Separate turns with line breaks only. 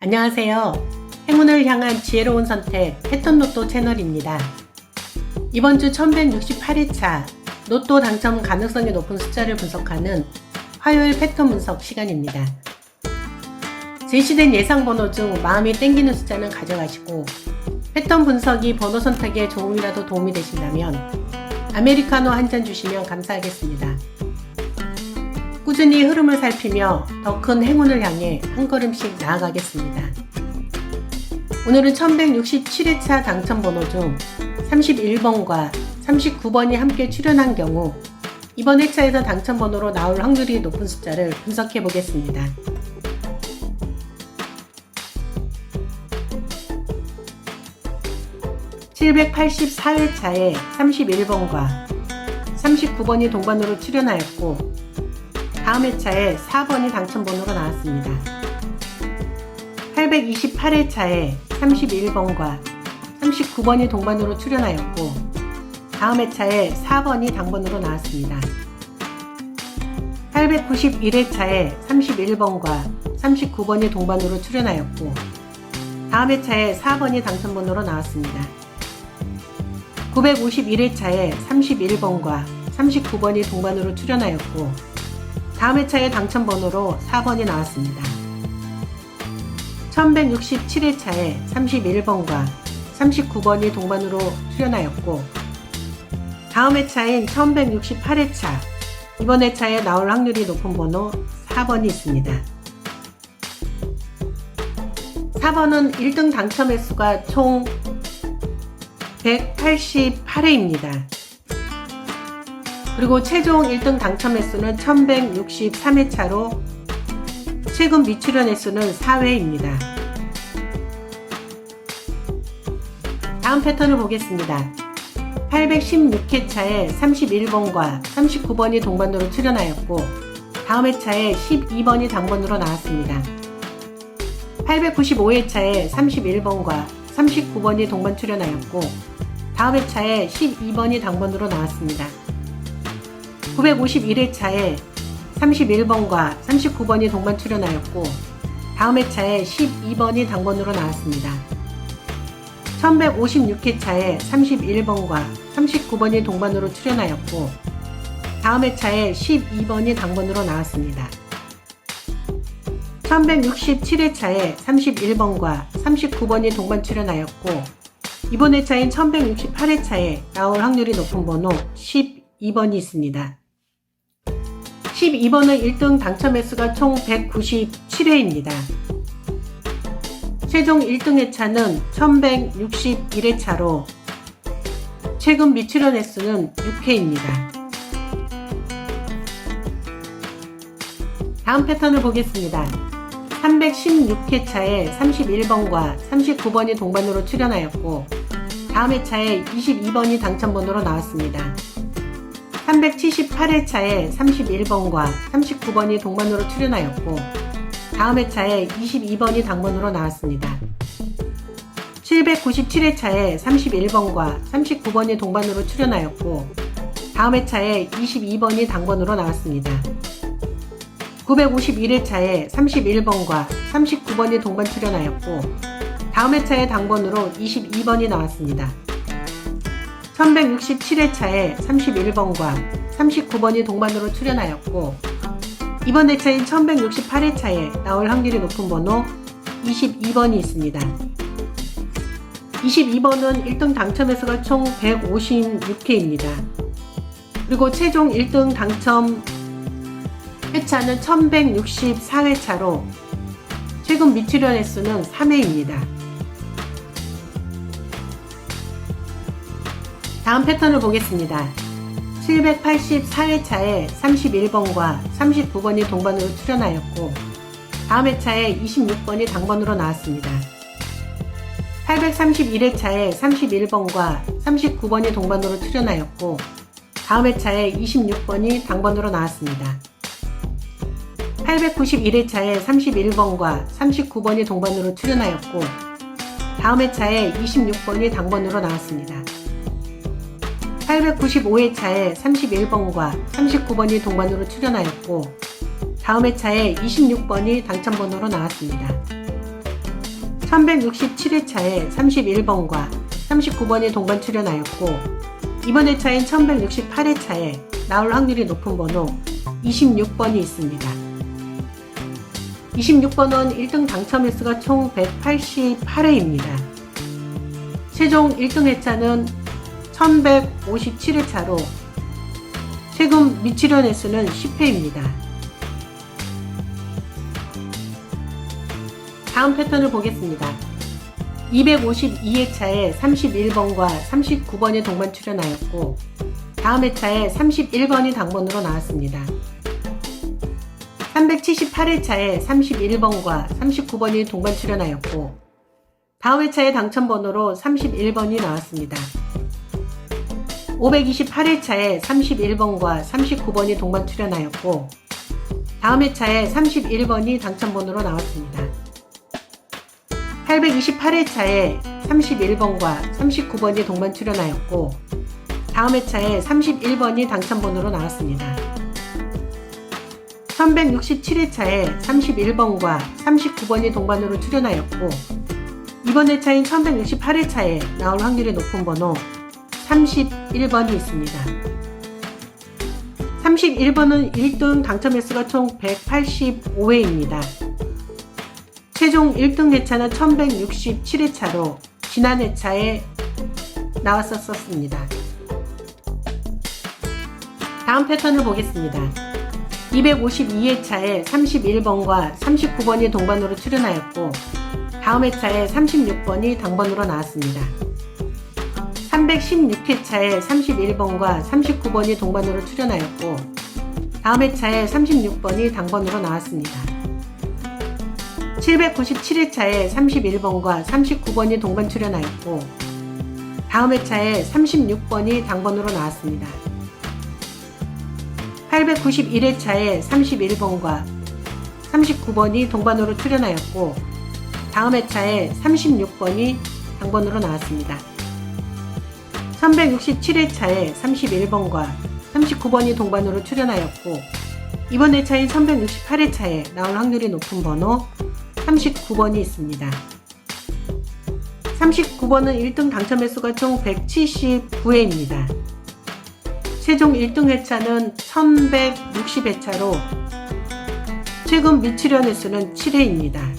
안녕하세요. 행운을 향한 지혜로운 선택 패턴 로또 채널입니다. 이번 주 1168회차 로또 당첨 가능성이 높은 숫자를 분석하는 화요일 패턴 분석 시간입니다. 제시된 예상 번호 중 마음이 땡기는 숫자는 가져가시고 패턴 분석이 번호 선택에 조금이라도 도움이 되신다면 아메리카노 한 잔 주시면 감사하겠습니다. 꾸준히 흐름을 살피며 더 큰 행운을 향해 한 걸음씩 나아가겠습니다. 오늘은 1167회차 당첨 번호 중 31번과 39번이 함께 출연한 경우 이번 회차에서 당첨 번호로 나올 확률이 높은 숫자를 분석해 보겠습니다. (784회차에) (31번과) (39번이) 동반으로 출연하였고 다음 회차에 4번이 당첨번호로 나왔습니다. 828회차에 31번과 39번이 동반으로 출연하였고 다음 회차에 4번이 당번으로 나왔습니다. 891회차에 31번과 39번이 동반으로 출연하였고 다음 회차에 4번이 당첨번호로 나왔습니다. 951회차에 31번과 39번이 동반으로 출연하였고 다음 회차에 당첨 번호로 4번이 나왔습니다. 1167회차에 31번과 39번이 동반으로 출연하였고 다음 회차인 1168회차 이번 회차에 나올 확률이 높은 번호 4번이 있습니다. 4번은 1등 당첨 횟수가 총 188회입니다. 그리고 최종 1등 당첨 횟수는 1163회차로 최근 미출연 횟수는 4회입니다. 다음 패턴을 보겠습니다. 816회차에 31번과 39번이 동반으로 출연하였고 다음 회차에 12번이 당번으로 나왔습니다. 895회차에 31번과 39번이 동반 출연하였고 다음 회차에 12번이 당번으로 나왔습니다. 951회차에 31번과 39번이 동반 출연하였고 다음 회차에 12번이 당번으로 나왔습니다. 1156회차에 31번과 39번이 동반으로 출연하였고 다음 회차에 12번이 당번으로 나왔습니다. 1167회차에 31번과 39번이 동반 출연하였고 이번 회차인 1168회차에 나올 확률이 높은 번호 12번이 있습니다. 12번은 1등 당첨 횟수가 총 197회입니다. 최종 1등 회차는 1161회차로 최근 미출연 횟수는 6회입니다. 다음 패턴을 보겠습니다. 316회차에 31번과 39번이 동반으로 출연하였고 다음 회차에 22번이 당첨번호로 나왔습니다. 378회차에 31번과 39번이 동반으로 출연하였고 다음 회차에 22번이 당번으로 나왔습니다. 797회차에 31번과 39번이 동반으로 출연하였고 다음 회차에 22번이 당번으로 나왔습니다. 951회차에 31번과 39번이 동반 출연하였고 다음 회차에 당번으로 22번이 나왔습니다. 1167회차에 31번과 39번이 동반으로 출연하였고 이번 회차인 1168회차에 나올 확률이 높은 번호 22번이 있습니다. 22번은 1등 당첨 횟수가 총 156회입니다. 그리고 최종 1등 당첨 회차는 1164회차로 최근 미출연 횟수는 3회입니다. 다음 패턴을 보겠습니다. 784회차에 31번과 39번이 동반으로 출연하였고 다음 회차에 26번이 당번으로 나왔습니다. 831회차에 31번과 39번이 동반으로 출연하였고 다음 회차에 26번이 당번으로 나왔습니다. 891회차에 31번과 39번이 동반으로 출연하였고 다음 회차에 26번이 당번으로 나왔습니다. 895회차에 31번과 39번이 동반으로 출연하였고 다음 회차에 26번이 당첨번호로 나왔습니다. 1167회차에 31번과 39번이 동반 출연하였고 이번 회차인 1168회차에 나올 확률이 높은 번호 26번이 있습니다. 26번은 1등 당첨 횟수가 총 188회입니다. 최종 1등 회차는 1157회차로 최근 미출연 횟수는 10회입니다. 다음 패턴을 보겠습니다. 252회차에 31번과 39번이 동반 출연하였고 다음 회차에 31번이 당번으로 나왔습니다. 378회차에 31번과 39번이 동반 출연하였고 다음 회차의 당첨번호로 31번이 나왔습니다. 528회차에 31번과 39번이 동반 출연하였고 다음 회차에 31번이 당첨번호로 나왔습니다. 828회차에 31번과 39번이 동반 출연하였고 다음 회차에 31번이 당첨번호로 나왔습니다. 1167회차에 31번과 39번이 동반으로 출연하였고 이번 회차인 1168회차에 나올 확률이 높은 번호 31번이 있습니다. 31번은 1등 당첨 횟수가 총 185회입니다. 최종 1등 회차는 1167회차로 지난 회차에 나왔었습니다. 다음 패턴을 보겠습니다. 252회차에 31번과 39번이 동반으로 출연하였고 다음 회차에 36번이 당번으로 나왔습니다. 316회차에 31번과 39번이 동반으로 출연하였고 다음 회차에 36번이 당번으로 나왔습니다. 797회차에 31번과 39번이 동반 출연하였고 다음 회차에 36번이 당번으로 나왔습니다. 891회차에 31번과 39번이 동반으로 출연하였고 다음 회차에 36번이 당번으로 나왔습니다. 367회차에 31번과 39번이 동반으로 출연하였고 이번 회차인 368회차에 나올 확률이 높은 번호 39번이 있습니다. 39번은 1등 당첨 횟수가 총 179회입니다. 최종 1등 회차는 1160회차로 최근 미출연 횟수는 7회입니다.